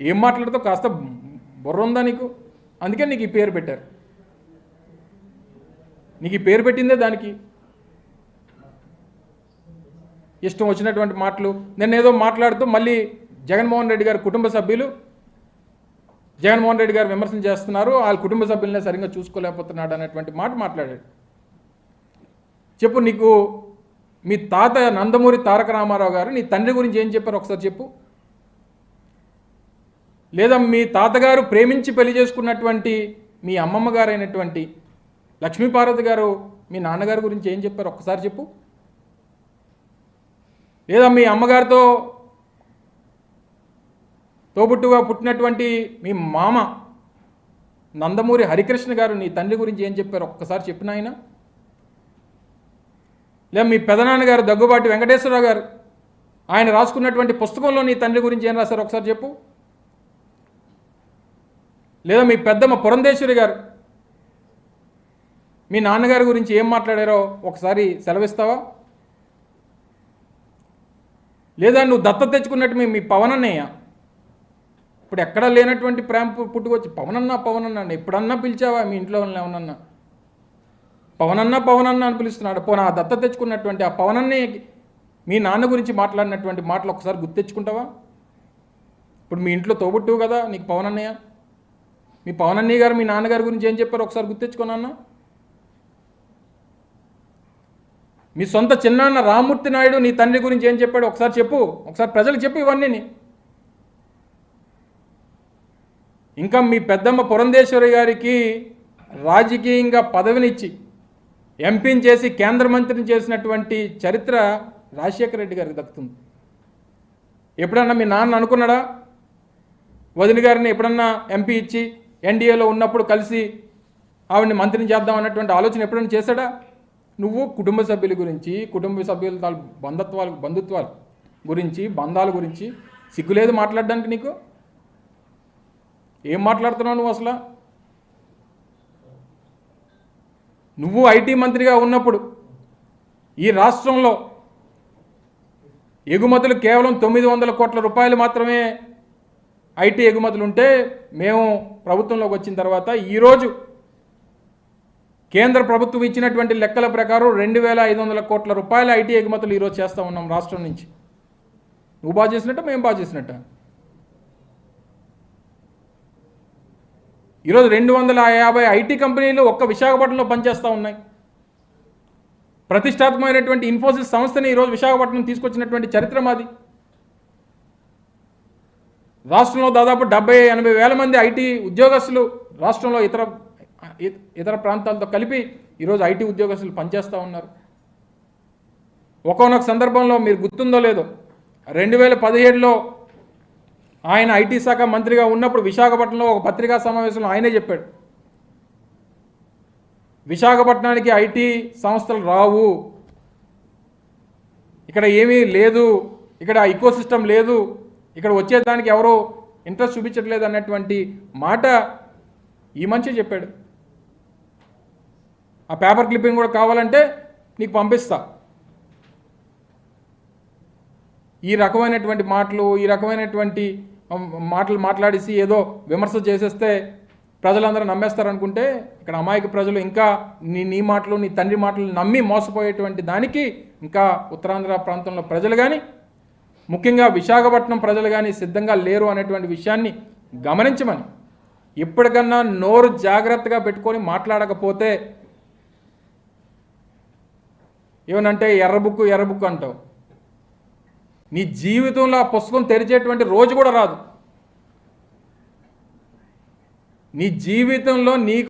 ఏం మాట్లాడతావు? కాస్త బుర్ర ఉందా నీకు? అందుకే నీకు ఈ పేరు పెట్టారు. నీకు ఈ పేరు పెట్టిందే దానికి. ఇష్టం వచ్చినటువంటి మాటలు. నేను ఏదో మాట్లాడుతూ మళ్ళీ జగన్మోహన్ రెడ్డి గారి కుటుంబ సభ్యులు జగన్మోహన్ రెడ్డి గారు విమర్శలు చేస్తున్నారు. వాళ్ళ కుటుంబ సభ్యులనే సరిగ్గా చూసుకోలేకపోతున్నాడు అనేటువంటి మాట మాట్లాడాడు. చెప్పు నీకు మీ తాత నందమూరి తారక రామారావు గారు నీ తండ్రి గురించి ఏం చెప్పారు? ఒకసారి చెప్పు. లేదా మీ తాతగారు ప్రేమించి పెళ్ళి చేసుకున్నటువంటి మీ అమ్మమ్మ గారు అయినటువంటి లక్ష్మీపార్వతి గారు మీ నాన్నగారి గురించి ఏం చెప్పారు? ఒక్కసారి చెప్పు. లేదా మీ అమ్మగారితో తోబుట్టుగా పుట్టినటువంటి మీ మామ నందమూరి హరికృష్ణ గారు నీ తండ్రి గురించి ఏం చెప్పారు? ఒక్కసారి చెప్పిన ఆయన లేదా మీ పెదనాన్నగారు దగ్గుబాటి వెంకటేశ్వరరావు గారు ఆయన రాసుకున్నటువంటి పుస్తకంలో నీ తండ్రి గురించి ఏం రాశారు? ఒకసారి చెప్పు. లేదా మీ పెద్దమ్మ పురంధేశ్వరి గారు మీ నాన్నగారి గురించి ఏం మాట్లాడారో ఒకసారి సెలవిస్తావా? లేదా నువ్వు దత్త తెచ్చుకున్నట్టు మీ మీ పవన్ అన్నయ్య ఇప్పుడు ఎక్కడా లేనటువంటి ప్రేమ పుట్టుకొచ్చి పవనన్నా పవనన్నా పవన్ ఎప్పుడన్నా పిలిచావా? మీ ఇంట్లో వాళ్ళని ఏమన్నా? పవన్ పవనన్నా పవన్ అని పిలుస్తున్నాడు. పోనీ ఆ దత్త తెచ్చుకున్నటువంటి ఆ పవనన్నయ్యకి మీ నాన్న గురించి మాట్లాడినటువంటి మాటలు ఒకసారి గుర్తు తెచ్చుకుంటావా ఇప్పుడు మీ ఇంట్లో తోబుట్టువు కదా నీకు పవనన్నయ్య? మీ పవన్ అన్నయ్య గారు మీ నాన్నగారి గురించి ఏం చెప్పారు? ఒకసారి గుర్తు మీ సొంత చిన్నాన్న రామూర్తి నాయుడు నీ తండ్రి గురించి ఏం చెప్పాడు? ఒకసారి చెప్పు. ఒకసారి ప్రజలకు చెప్పు ఇవన్నీ ఇంకా మీ పెద్దమ్మ పురంధేశ్వరి గారికి రాజకీయంగా పదవినిచ్చి ఎంపీని చేసి కేంద్ర మంత్రిని చేసినటువంటి చరిత్ర రాజశేఖర రెడ్డి గారికి దక్కుతుంది. ఎప్పుడన్నా మీ నాన్న అనుకున్నాడా? వదిన గారిని ఎప్పుడన్నా ఎంపీ ఇచ్చి ఎన్డీఏలో ఉన్నప్పుడు కలిసి ఆవిడని మంత్రిని చేద్దాం అన్నటువంటి ఆలోచన ఎప్పుడైనా చేశాడా? నువ్వు కుటుంబ సభ్యుల గురించి కుటుంబ సభ్యుల బంధత్వాలు బంధుత్వాలు గురించి బంధాల గురించి సిగ్గులేదు మాట్లాడడానికి నీకు? ఏం మాట్లాడుతున్నావు నువ్వు అసలు? నువ్వు ఐటీ మంత్రిగా ఉన్నప్పుడు ఈ రాష్ట్రంలో ఎగుమతులు కేవలం తొమ్మిది వందల కోట్ల రూపాయలు మాత్రమే ఐటీ ఎగుమతులు ఉంటే మేము ప్రభుత్వంలోకి వచ్చిన తర్వాత ఈరోజు కేంద్ర ప్రభుత్వం ఇచ్చినటువంటి లెక్కల ప్రకారం రెండు వేల ఐదు వందల కోట్ల రూపాయల ఐటీ ఎగుమతులు ఈరోజు చేస్తూ ఉన్నాం రాష్ట్రం నుంచి. నువ్వు బాగా చేసినట్ట మేము బాగా చేసినట్ట. ఈరోజు రెండు వందల యాభై ఐటీ కంపెనీలు ఒక్క విశాఖపట్నంలో పనిచేస్తూ ఉన్నాయి. ప్రతిష్టాత్మకమైనటువంటి ఇన్ఫోసిస్ సంస్థని ఈరోజు విశాఖపట్నం తీసుకొచ్చినటువంటి చరిత్ర మాది. రాష్ట్రంలో దాదాపు డెబ్బై ఎనభై వేల మంది ఐటీ ఉద్యోగస్తులు రాష్ట్రంలో ఇతర ఇ- ఇతర ప్రాంతాలతో కలిపి ఈరోజు ఐటీ ఉద్యోగస్తులు పనిచేస్తూ ఉన్నారు. ఒకనొక సందర్భంలో మీరు గుర్తుందో లేదో రెండు వేల పదిహేడులో ఆయన ఐటీ శాఖ మంత్రిగా ఉన్నప్పుడు విశాఖపట్నంలో ఒక పత్రికా సమావేశంలో ఆయనే చెప్పాడు. విశాఖపట్నానికి ఐటీ సంస్థలు రావు. ఇక్కడ ఏమీ లేదు. ఇక్కడ ఇకో సిస్టమ్ లేదు. ఇక్కడ వచ్చేదానికి ఎవరో ఇంట్రెస్ట్ చూపించట్లేదు అన్నటువంటి మాట ఈ మంచి చెప్పాడు. ఆ పేపర్ క్లిప్పింగ్ కూడా కావాలంటే నీకు పంపిస్తా. ఈ రకమైనటువంటి మాటలు ఈ రకమైనటువంటి మాటలు మాట్లాడేసి ఏదో విమర్శ చేసేస్తే ప్రజలందరూ నమ్మేస్తారు అనుకుంటే ఇక్కడ అమాయక ప్రజలు ఇంకా నీ నీ మాటలు నీ తండ్రి మాటలు నమ్మి మోసపోయేటువంటి దానికి ఇంకా ఉత్తరాంధ్ర ప్రాంతంలో ప్రజలు కానీ ముఖ్యంగా విశాఖపట్నం ప్రజలు కానీ సిద్ధంగా లేరు అనేటువంటి విషయాన్ని గమనించమని ఇప్పటికన్నా నోరు జాగ్రత్తగా పెట్టుకొని మాట్లాడకపోతే ఏమనంటే ఎర్రబుక్కు ఎర్రబుక్కు అంటావు. నీ జీవితంలో ఆ పుస్తకం తెరిచేటువంటి రోజు కూడా రాదు. నీ జీవితంలో నీకు